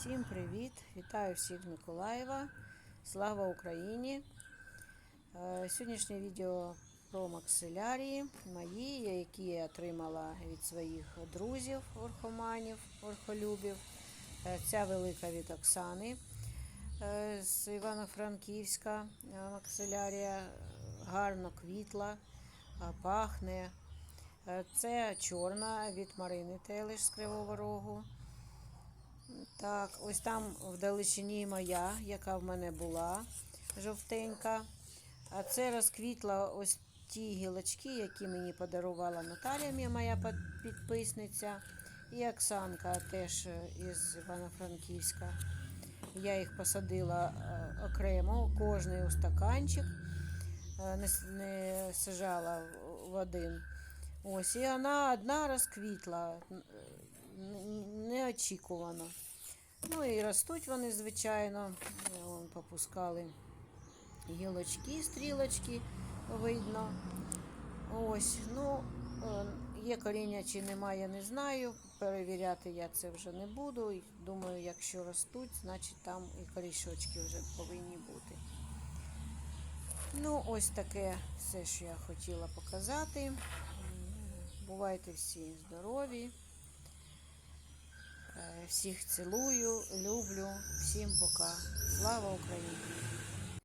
Всім привіт! Вітаю всіх з Миколаєва. Слава Україні! Е, Сьогоднішнє відео про максилярії мої, які я отримала від своїх друзів, орхоманів, орхолюбів. Е, Ця велика від Оксани е, з Івано-Франківська максилярія гарно квітла, пахне. Це чорна від Марини Телеш з Кривого Рогу. Так, ось там вдалечині моя, яка в мене була жовтенька. А це розквітла ось ті гілочки, які мені подарувала Наталія, моя підписниця. І Оксанка теж е, із Івано-Франківська. Я їх посадила е, окремо, кожний у стаканчик, е, не, сажала в- в один. Ось, і вона одна розквітла неочікувано. Ну і ростуть вони, звичайно. Вон попускали гілочки, стрілочки видно. Ось, ну, е, є коріння чи немає, не знаю. Перевіряти я це вже не буду. Думаю, якщо ростуть, значить там і корішочки вже повинні бути. Ну, ось таке все, що я хотіла показати. Бувайте всі здорові. Е, Всіх цілую, люблю. Всім пока. Слава Україні!